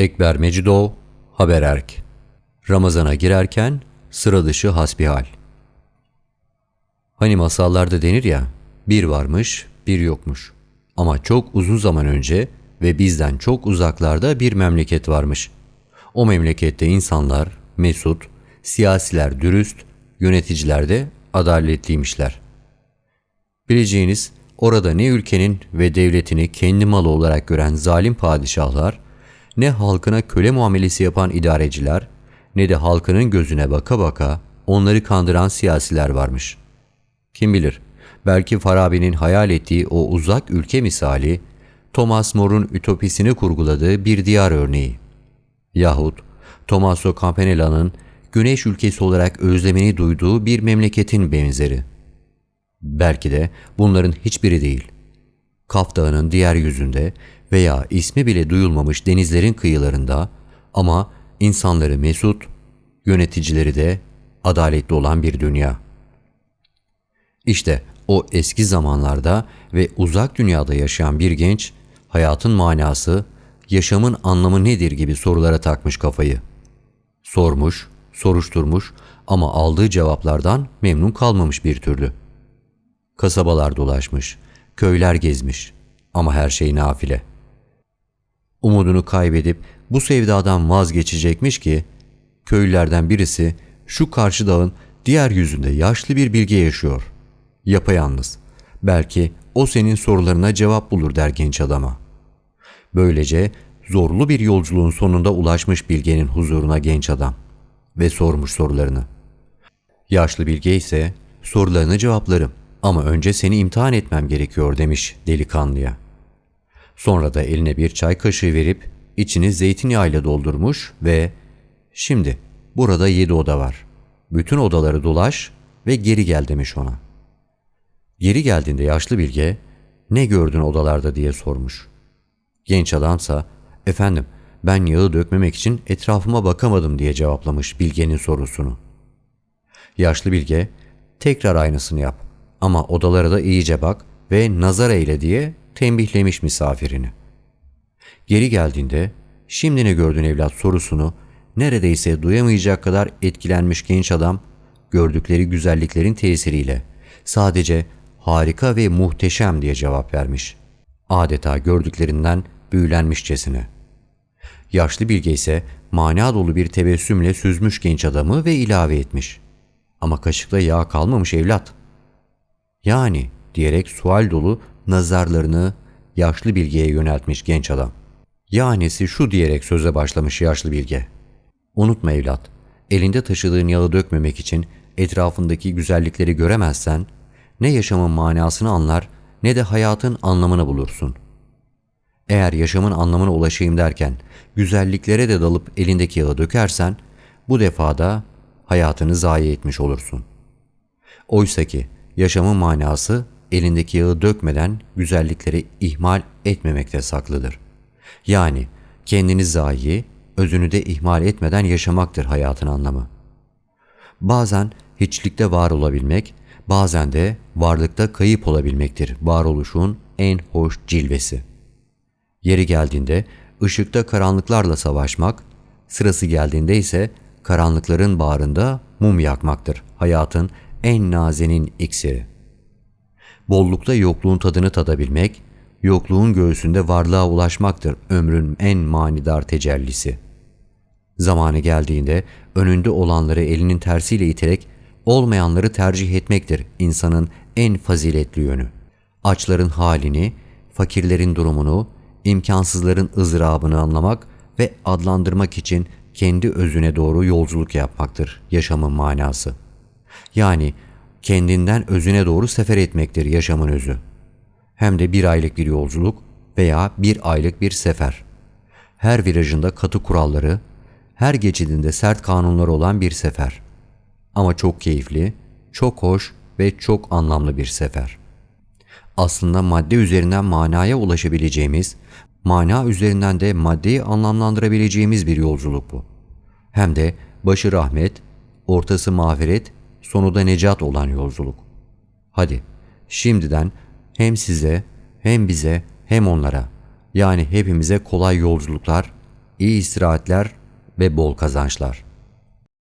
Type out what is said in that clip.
Ekber Mecidov, Habererk Ramazana girerken sıra dışı hasbihal. Hani masallarda denir ya, bir varmış, bir yokmuş. Ama çok uzun zaman önce ve bizden çok uzaklarda bir memleket varmış. O memlekette insanlar mesut, siyasiler dürüst, yöneticiler de adaletliymişler. Bileceğiniz orada ne ülkenin ve devletini kendi malı olarak gören zalim padişahlar, ne halkına köle muamelesi yapan idareciler, ne de halkının gözüne baka baka onları kandıran siyasiler varmış. Kim bilir, belki Farabi'nin hayal ettiği o uzak ülke misali, Thomas More'un ütopisini kurguladığı bir diyar örneği. Yahut Tommaso Campanella'nın güneş ülkesi olarak özlemini duyduğu bir memleketin benzeri. Belki de bunların hiçbiri değil. Kaf Dağı'nın diğer yüzünde veya ismi bile duyulmamış denizlerin kıyılarında ama insanları mesut, yöneticileri de adaletli olan bir dünya. İşte o eski zamanlarda ve uzak dünyada yaşayan bir genç, hayatın manası, yaşamın anlamı nedir gibi sorulara takmış kafayı. Sormuş, soruşturmuş ama aldığı cevaplardan memnun kalmamış bir türlü. Kasabalar dolaşmış, köyler gezmiş ama her şey nafile. Umudunu kaybedip bu sevdadan vazgeçecekmiş ki, köylülerden birisi şu karşı dağın diğer yüzünde yaşlı bir bilge yaşıyor. Yapayalnız. Belki o senin sorularına cevap bulur der genç adama. Böylece zorlu bir yolculuğun sonunda ulaşmış bilgenin huzuruna genç adam ve sormuş sorularını. Yaşlı bilge ise sorularını cevaplarım ama önce seni imtihan etmem gerekiyor demiş delikanlıya. Sonra da eline bir çay kaşığı verip içini zeytinyağıyla doldurmuş ve şimdi burada yedi oda var. Bütün odaları dolaş ve geri gel demiş ona. Geri geldiğinde yaşlı bilge ne gördün odalarda diye sormuş. Genç adamsa efendim ben yağı dökmemek için etrafıma bakamadım diye cevaplamış bilgenin sorusunu. Yaşlı bilge tekrar aynısını yap ama odalara da iyice bak ve nazar eyle diye tembihlemiş misafirini. Geri geldiğinde şimdi ne gördün evlat sorusunu neredeyse duyamayacak kadar etkilenmiş genç adam gördükleri güzelliklerin tesiriyle sadece harika ve muhteşem diye cevap vermiş. Adeta gördüklerinden büyülenmişçesine. Yaşlı bilge ise mana dolu bir tebessümle süzmüş genç adamı ve ilave etmiş. Ama kaşıkta yağ kalmamış evlat. Yani diyerek sual dolu nazarlarını yaşlı bilgeye yöneltmiş genç adam. Yanesi şu diyerek söze başlamış yaşlı bilge. Unutma evlat, elinde taşıdığın yağı dökmemek için etrafındaki güzellikleri göremezsen ne yaşamın manasını anlar ne de hayatın anlamını bulursun. Eğer yaşamın anlamına ulaşayım derken güzelliklere de dalıp elindeki yağı dökersen bu defada hayatını zayi etmiş olursun. Oysa ki yaşamın manası elindeki yağı dökmeden güzellikleri ihmal etmemekte saklıdır. Yani kendini zayi, özünü de ihmal etmeden yaşamaktır hayatın anlamı. Bazen hiçlikte var olabilmek, bazen de varlıkta kayıp olabilmektir varoluşun en hoş cilvesi. Yeri geldiğinde ışıkta karanlıklarla savaşmak, sırası geldiğinde ise karanlıkların bağrında mum yakmaktır hayatın en nazenin iksiri. Bollukta yokluğun tadını tadabilmek, yokluğun göğsünde varlığa ulaşmaktır ömrün en manidar tecellisi. Zamanı geldiğinde önünde olanları elinin tersiyle iterek olmayanları tercih etmektir insanın en faziletli yönü. Açların halini, fakirlerin durumunu, imkansızların ızdırabını anlamak ve adlandırmak için kendi özüne doğru yolculuk yapmaktır yaşamın manası. Yani kendinden özüne doğru sefer etmektir yaşamın özü. Hem de bir aylık bir yolculuk veya bir aylık bir sefer. Her virajında katı kuralları, her geçidinde sert kanunları olan bir sefer. Ama çok keyifli, çok hoş ve çok anlamlı bir sefer. Aslında madde üzerinden manaya ulaşabileceğimiz, mana üzerinden de maddeyi anlamlandırabileceğimiz bir yolculuk bu. Hem de başı rahmet, ortası mağfiret sonu da necat olan yolculuk. Hadi şimdiden hem size hem bize hem onlara yani hepimize kolay yolculuklar, iyi istirahatler ve bol kazançlar.